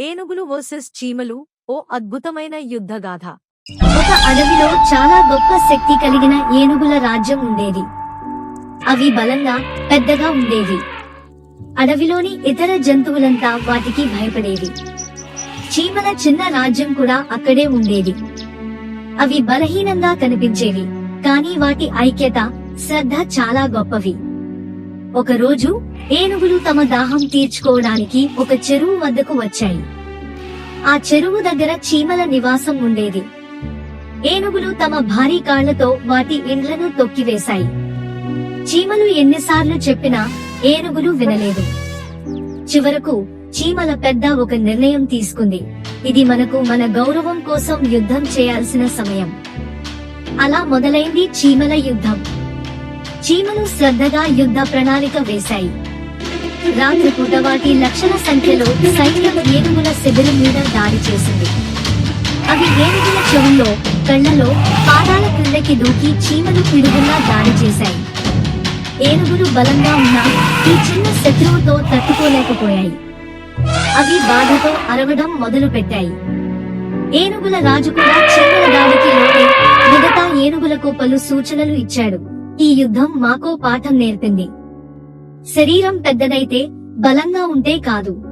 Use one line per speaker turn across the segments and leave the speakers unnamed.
ఏనుగులు వర్సెస్ చీమలు ఓ అద్భుతమైన యుద్ధగాథ.
ఒక అడవిలో చాలా గొప్ప శక్తి కలిగిన ఏనుగుల రాజ్యం ఉండేది. అవి బలంగా పెద్దగా ఉండేవి. అడవిలోని ఇతర జంతువులంతా వాటికి భయపడేవి. చీమల చిన్న రాజ్యం కూడా అక్కడే ఉండేది. అవి బలహీనంగా కనిపించేవి కానీ వాటి ఐక్యత శ్రద్ధ చాలా గొప్పవి. ఒకరోజు ఏనుగులు తమ దాహం తీర్చుకోవడానికి ఒక చెరువు వద్దకు వచ్చాయి. ఆ చెరువు దగ్గర చీమల నివాసం ఉండేది. ఏనుగులు తమ భారీ కాళ్ళతో వాటి ఇండ్లను తొక్కివేశాయి. చీమలు ఎన్నిసార్లు చెప్పినా ఏనుగులు వినలేదు. చివరకు చీమల పెద్ద ఒక నిర్ణయం తీసుకుంది. ఇది మనకు మన గౌరవం కోసం యుద్ధం చేయాల్సిన సమయం. అలా మొదలైంది చీమల యుద్ధం. చీమలు శ్రద్ధగా యుద్ధ ప్రణాళిక వేశాయి. రాత్రిపూట వాటి లక్షల సంఖ్యలో సైన్యం ఏనుగుల శిబిరం మీద దాడి చేసింది. అవి ఏనుగుల చెవుల్లో కళ్ళలో పాదాల క్రిందకి దూకి చీమలు పిడుగులా దాడి చేశాయి. ఏనుగులు బలంగా ఉన్న ఈ చిన్న శత్రువుతో తట్టుకోలేకపోయాయి. అవి బాధతో అరవడం మొదలు పెట్టాయి ఏనుగుల రాజు కూడా చీమల దాడికి లోనే మిగతా ఏనుగులకు పలు సూచనలు ఇచ్చాడు. ఈ యుద్ధం మాకో పాఠం నేర్పింది. శరీరం పెద్దదైతే బలంగా ఉంటే కాదు.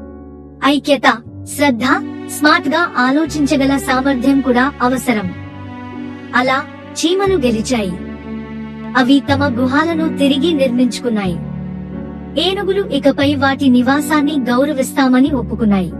ఐక్యత శ్రద్ధ స్మార్ట్గా ఆలోచించగల సామర్థ్యం కూడా అవసరం. అలా చీమలు గెలిచాయి. అవి తమ గుహాలను తిరిగి నిర్మించుకున్నాయి. ఏనుగులు ఇకపై వాటి నివాసాన్ని గౌరవిస్తామని ఒప్పుకున్నాయి.